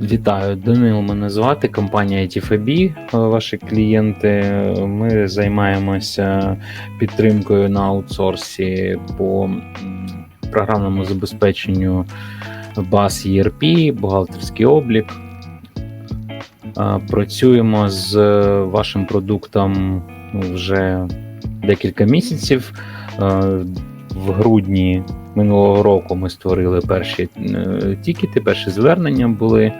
Вітаю, Данило мене звати, компанія TFB, е, ваші клієнти. Ми займаємося підтримкою на аутсорсі по програмному забезпеченню баз ERP, бухгалтерський облік. Е, Працюємо з вашим продуктом ну, вже декілька місяців. Е, В грудні минулого року ми створили перші е, тікети, перші звернення були.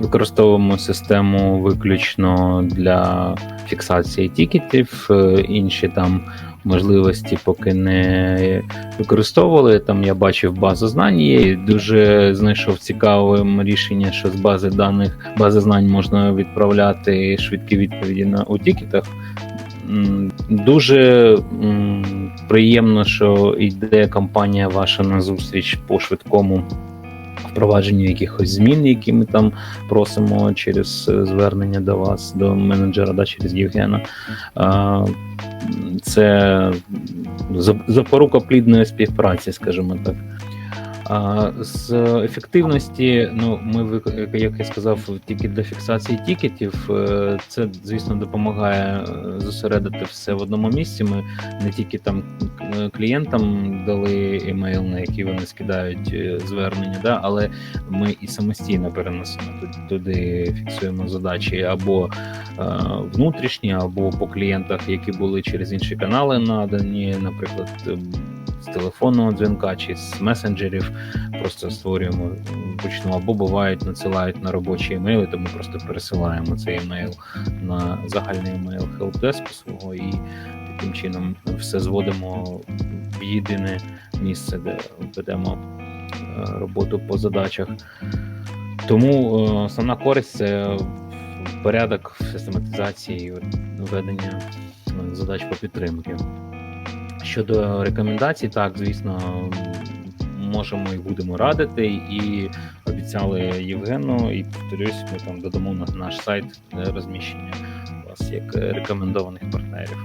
Використовуємо систему виключно для фіксації тікетів. е, Інші там можливості поки не використовували. Там я бачив базу знань. є, і Дуже знайшов цікавим рішення, що з бази даних бази знань можна відправляти швидкі відповіді на у тікетах. Дуже приємно, що йде компанія ваша на зустріч по швидкому впровадженню якихось змін, які ми там просимо через е, звернення до вас, до менеджера, да, через Євгена. Це запорука плідної співпраці, скажімо так. З ефективності, ну ми як я сказав, тільки для фіксації тікетів, е, це звісно допомагає е, зосередити все в одному місці. Ми не тільки там е, клієнтам дали емейл, на який вони скидають звернення, да, але ми і самостійно переносимо туди, фіксуємо задачі або внутрішні, або по клієнтах, які були через інші канали надані, наприклад. З телефонного дзвінка чи з месенджерів просто створюємо вручну, або бувають надсилають на робочі емейли, то ми просто пересилаємо цей емейл на загальний емейл хелпдеску свого і таким чином все зводимо в єдине місце, де ведемо е, роботу по задачах. Тому е, основна користь це порядок в систематизації ведення задач по підтримки. Щодо рекомендацій, так, звісно, можемо і будемо радити, і обіцяли Євгену, і повторюсь, ми там додамо на наш сайт розміщення вас як рекомендованих партнерів.